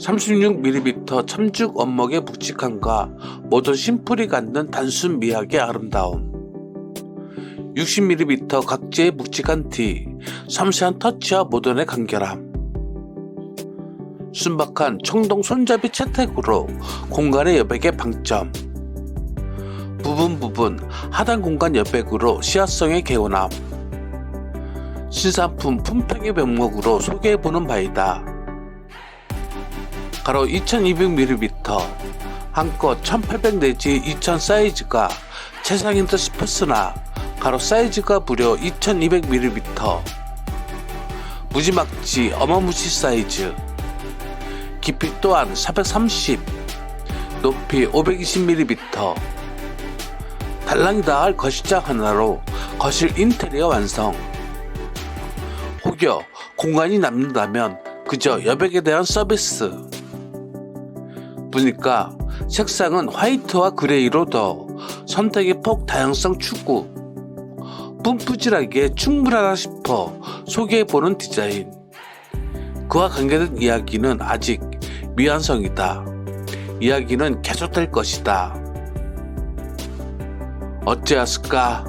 36mm 참죽 원목의 묵직함과 모든 심플이 갖는 단순 미학의 아름다움. 60mm 각재의 묵직한 티, 섬세한 터치와 모던의 간결함. 순박한 청동 손잡이 채택으로 공간의 여백의 방점. 부분 부분 하단 공간 여백으로 시야성의 개운함. 신상품 품평의 명목으로 소개해보는 바이다 가로 2200mm 한껏 1800 내지 2000 사이즈가 최상인 듯 싶었으나 가로 사이즈가 무려 2200mm 무지막지 어마무시 사이즈. 깊이 또한 430 높이 520mm 달랑이다 할 거실장 하나로 거실 인테리어 완성. 혹여 공간이 남는다면 그저 여백에 대한 서비스 보니까 색상은 화이트와 그레이로 더 선택의 폭 다양성 추구. 뿜뿌질하게 충분하다 싶어 소개해보는 디자인. 그와 관계된 이야기는 아직 미완성이다. 이야기는 계속될 것이다. 어찌하였을까